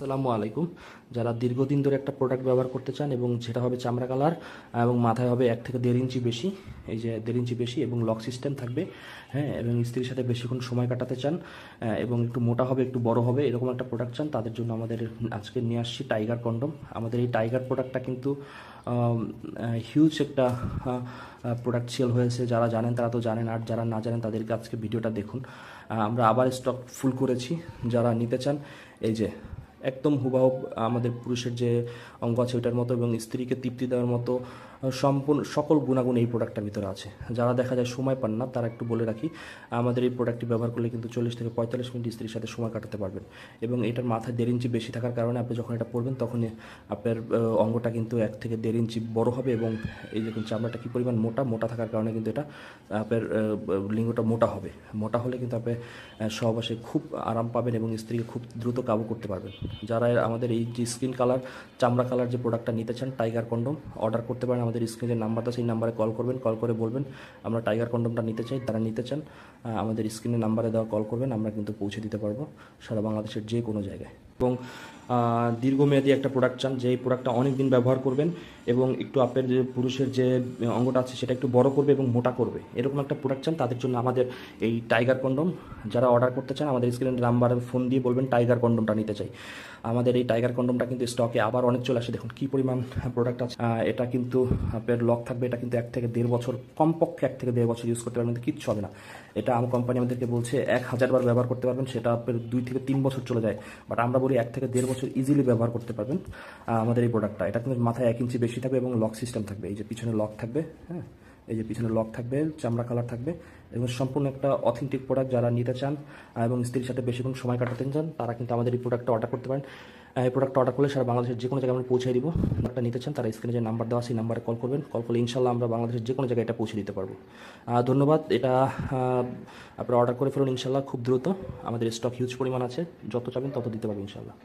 আসসালামু আলাইকুম। যারা দীর্ঘদিন ধরে একটা প্রোডাক্ট ব্যবহার করতে চান এবং যেটা হবে চামড়া কালার এবং মাথায় হবে এক থেকে দেড় ইঞ্চি বেশি, এই যে দেড় ইঞ্চি বেশি এবং লক সিস্টেম থাকবে হ্যাঁ এবং স্ত্রীর সাথে বেশিক্ষণ সময় কাটাতে চান এবং একটু মোটা হবে, একটু বড় হবে, এরকম একটা প্রোডাক্ট চান, তাদের জন্য আমাদের আজকে নিয়ে আসছি টাইগার কন্ডম আমাদের এই টাইগার প্রোডাক্টটা কিন্তু হিউজ একটা প্রোডাক্ট সেল হয়েছে। যারা জানেন তারা তো জানেন, আর যারা না জানেন তাদেরকে আজকে ভিডিওটা দেখুন। আমরা আবার স্টক ফুল করেছি। যারা নিতে চান, এই যে একদম হুবাহুব আমাদের পুরুষের যে অঙ্গ আছে ওইটার মতো এবং স্ত্রীকে তৃপ্তি দেওয়ার মতো সম্পূর্ণ সকল গুণাগুণ এই প্রোডাক্টটার ভিতরে আছে। যারা দেখা যায় সময় পান না, তারা একটু বলে রাখি, আমাদের এই প্রোডাক্টটি ব্যবহার করলে কিন্তু চল্লিশ থেকে পঁয়তাল্লিশ মিনিট স্ত্রীর সাথে সময় কাটাতে পারবেন এবং এটার মাথায় দেড় ইঞ্চি বেশি থাকার কারণে আপনি যখন এটা পরবেন, তখনই আপনার অঙ্গটা কিন্তু এক থেকে দেড় ইঞ্চি বড় হবে এবং এই দেখুন চামড়াটা কী পরিমাণ মোটা মোটা থাকার কারণে কিন্তু এটা আপনার লিঙ্গটা মোটা হবে। মোটা হলে কিন্তু আপনি সহবাসে খুব আরাম পাবেন এবং স্ত্রীকে খুব দ্রুত কাবু করতে পারবেন। যারা আমাদের এই যে স্কিন কালার চামড়া কালার যে প্রোডাক্টটা নিতে চান টাইগার কন্ডম অর্ডার করতে পারেন আমাদের স্ক্রিনে নাম্বারটা সেই নাম্বারে কল করবেন কল করে বলবেন, আমরা টাইগার কন্ডমটা নিতে চাই, তারা নিতে চান আমাদের স্ক্রিনে নাম্বারে দেওয়া কল করবেন, আমরা কিন্তু পৌঁছে দিতে পারব সারা বাংলাদেশের যে কোনো জায়গায়। দীর্ঘমেয়াদী একটা প্রোডাক্ট চান, যে এই প্রোডাক্টটা অনেক দিন ব্যবহার করবেন এবং একটু আপনার যে পুরুষের যে অঙ্গটা আছে সেটা একটু বড় করবে এবং মোটা করবে। এরকম একটা প্রোডাক্ট চান, তাদের জন্য আমাদের এই টাইগার কন্ডম যারা অর্ডার করতে চান, আমাদের স্ক্রিনের নাম্বারে ফোন দিয়ে বলবেন টাইগার কন্ডমটা নিতে চাই। আমাদের এই টাইগার কন্ডমটা কিন্তু স্টকে আবার অনেক চলে আসে। দেখুন কী পরিমাণ প্রোডাক্ট আছে। এটা কিন্তু আপনার লক থাকবে, এটা কিন্তু এক থেকে দেড় বছর, কমপক্ষে এক থেকে দেড় বছর ইউজ করতে পারবেন কিচ্ছু হবে না। এটা আমার কোম্পানি আমাদেরকে বলছে, এক হাজার বার ব্যবহার করতে পারবেন, সেটা আপনার দুই থেকে তিন বছর চলে যায়। বাট আমরা এক থেকে দেড় বছর ইজিলি ব্যবহার করতে পারবেন আমাদের এই প্রোডাক্টটা এটা কিন্তু মাথায় এক ইঞ্চি বেশি থাকবে এবং লক সিস্টেম থাকবে। এই যে পিছনে লক থাকবে হ্যাঁ? এই যে পিছনে লক থাকবে, চামড়া কালার থাকবে এবং সম্পূর্ণ একটা অথেন্টিক প্রোডাক্ট যারা নিতে চান এবং স্ত্রীর সাথে বেশিক্ষণ সময় কাটাতে চান, তারা কিন্তু আমাদের এই প্রোডাক্টটা অর্ডার করতে পারেন। এই প্রোডাক্টটা অর্ডার করলে সারা বাংলাদেশের যে কোনো জায়গায় আমরা পৌঁছে দিব। প্রোডাক্টটা নিতে চান, তারা স্ক্রিনে যে নাম্বার দেওয়া সেই নাম্বারে কল করবেন। কল করলে ইনশাল্লাহ আমরা বাংলাদেশের যে কোনো জায়গায় এটা পৌঁছে দিতে পারব। ধন্যবাদ। এটা আপনারা অর্ডার করে ফেলুন ইনশাল্লাহ খুব দ্রুত। আমাদের স্টক হিউজ পরিমাণ আছে। যত চাবেন তত দিতে পারব ইনশাল্লাহ